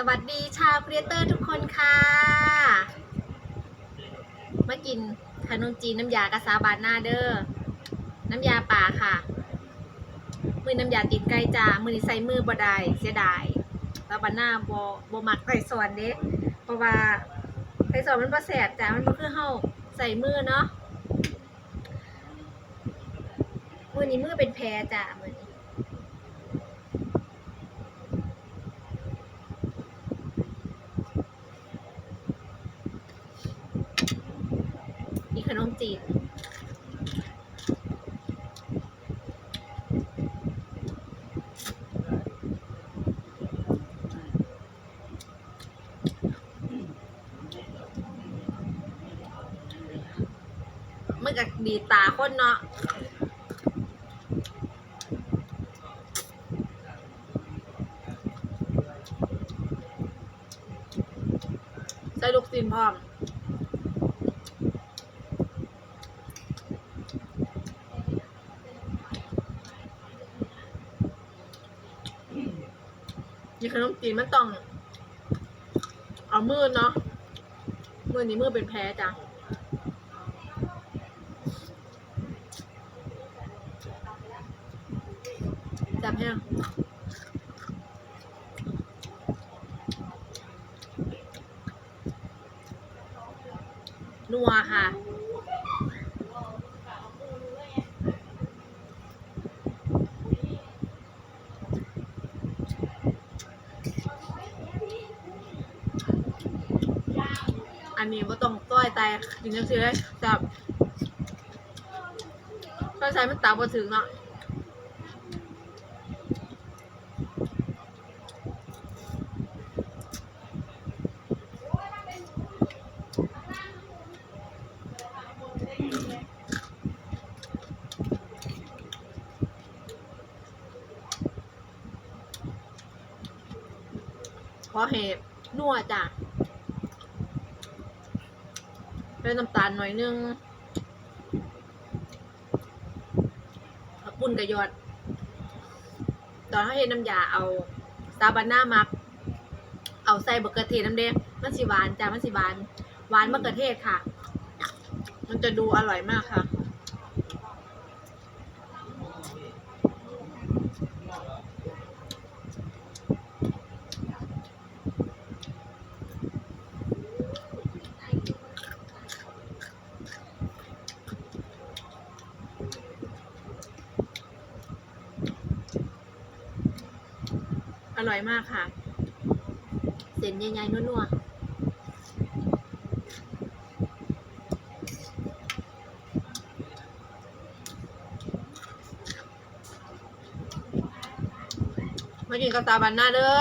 สวัสดีชาวครีเอเตอร์ทุกคนค่ะ มากินขนมจีนน้ำยากระซาบานหน้าเด้อน้ำยาป่าค่ะ มือน้ำยาติดไก่จ้า มือใส่มือบ่ได้เสียดายซาบานหน้าบบมักไก่สอนเด้เพราะว่าไก่สอนมันบ่แสบจ้า มันบ่คือเฮาใส่มือเนาะมือนี้มือเป็นแพรจ้ามือนี้ มีขนมจีนมันก็ดีตาคนเนาะใส่ลูกซีนพร้อม นี่ขนมจีนมันต้อง เอามือเนาะมือนี้มือเป็นแพ้จ้ะจับแห้งนัวค่ะ นนี้ว่าต้องต้อยตายกินจังซี่เลยจับต้อยใช้มันตาบ่ถึงเนาะขอเห็บนัวจ้ะ เป็นน้ำตาลหน่อยนึงผักปุ่นกระยอด ตอนเขาเห็นน้ำยาเอาซาบาน่ามัก เอาใส่บะเกอร์เทศน้ำเด้งมันสิหวานจ้ามันสิหวาน หวานมะเขือเทศค่ะ มันจะดูอร่อยมากค่ะ ร่อยมากค่ะ เส้นใหญ่ๆนัวๆมากินกับตาบันหน้าเด้อ